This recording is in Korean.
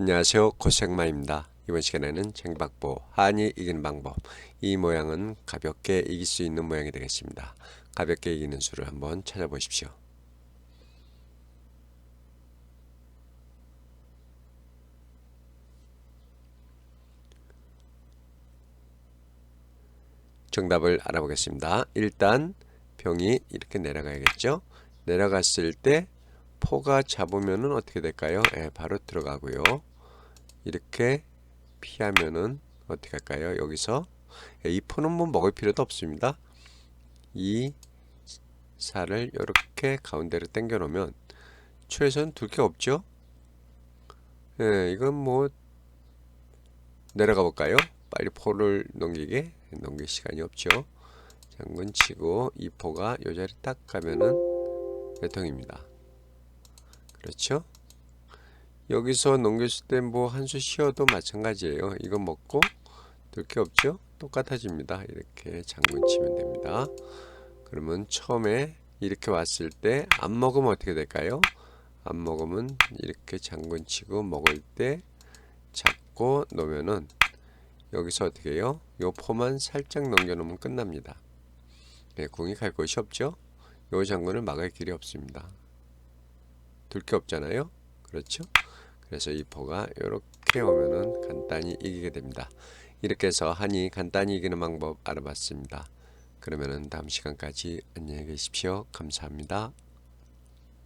안녕하세요 고생마입니다. 이번 시간에는 쟁박보 한이 이기는 방법 이 모양은 가볍게 이길 수 있는 모양이 되겠습니다. 가볍게 이기는 수를 한번 찾아보십시오. 정답을 알아보겠습니다. 일단 병이 이렇게 내려가야겠죠. 내려갔을 때 포가 잡으면은 어떻게 될까요? 예, 바로 들어가고요. 이렇게 피하면은 어떻게 할까요? 여기서 예, 이 포는 뭐 먹을 필요도 없습니다. 이 살을 이렇게 가운데로 당겨 놓으면 최선 둘 게 없죠? 예, 이건 뭐 내려가 볼까요? 빨리 포를 넘기게 넘길 시간이 없죠. 장군 치고 이 포가 요 자리 딱 가면은 몇 통입니다. 그렇죠? 여기서 넘겼을 때 뭐 한 수 쉬어도 마찬가지예요. 이거 먹고 들게 없죠? 똑같아집니다. 이렇게 장군 치면 됩니다. 그러면 처음에 이렇게 왔을 때 안 먹으면 어떻게 될까요? 안 먹으면 이렇게 장군 치고 먹을 때 잡고 놓으면은 여기서 어떻게 해요? 요 포만 살짝 넘겨 놓으면 끝납니다. 네, 궁이 갈 곳이 없죠? 요 장군을 막을 길이 없습니다. 둘 게 없잖아요. 그렇죠? 그래서 이 포가 이렇게 오면은 간단히 이기게 됩니다. 이렇게 해서 한이 간단히 이기는 방법 알아봤습니다. 그러면은 다음 시간까지 안녕히 계십시오. 감사합니다.